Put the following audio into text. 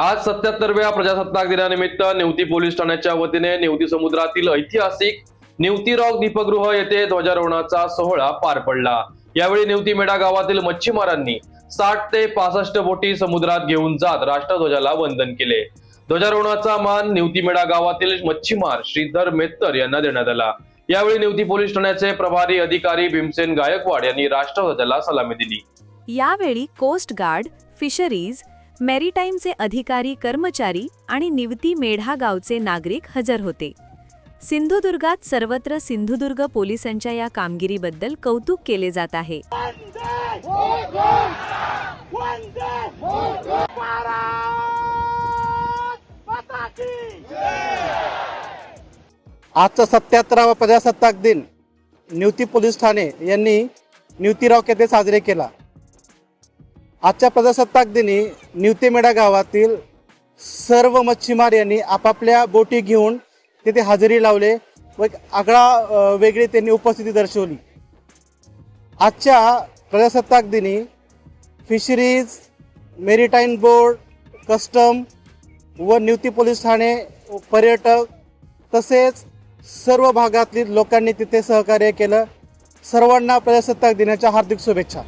आज सत्याहत्तरव्या प्रजासत्ताक दिनानिमित्त नेवती पोलीस ठाण्याच्या वतीने नेवती समुद्रातील ऐतिहासिक नेवती रॉक दीपगृह येथे ध्वजारोहणाचा सोहळा पार पडला. यावेळी नेवती मेढा गावातील मच्छीमारांनी साठ ते पासष्ट बोटी समुद्रात घेऊन जात राष्ट्रध्वजाला वंदन केले. ध्वजारोहणाचा मान नेवती मेढा गावातील मच्छीमार श्रीधर मेत्तर यांना देण्यात आला. यावेळी नेवती पोलीस ठाण्याचे प्रभारी अधिकारी भीमसेन गायकवाड यांनी राष्ट्रध्वजाला सलामी दिली. यावेळी कोस्ट गार्ड फिशरीज मेरीटाईमचे अधिकारी कर्मचारी आणि निवती मेढा गावचे नागरिक हजर होते. सिंधुदुर्गात सर्वत्र सिंधुदुर्ग पोलिसांच्या या कामगिरीबद्दल कौतुक केले जात आहे. आजचा सत्याहत्तरावा प्रजासत्ताक दिन. निवती पोलीस ठाणे यांनी निवतीराव रॉक येथे साजरे केला. आजच्या प्रजासत्ताक दिनी निवतेमेडा गावातील सर्व मच्छीमार यांनी आपापल्या बोटी घेऊन तिथे हजेरी लावले व एक आगळा वेगळी त्यांनी उपस्थिती दर्शवली. आजच्या प्रजासत्ताक दिनी फिशरीज मेरीटाईन बोर्ड कस्टम व निवती पोलीस ठाणे पर्यटक तसेच सर्व भागातील लोकांनी तिथे सहकार्य केलं. सर्वांना प्रजासत्ताक दिनाच्या हार्दिक शुभेच्छा.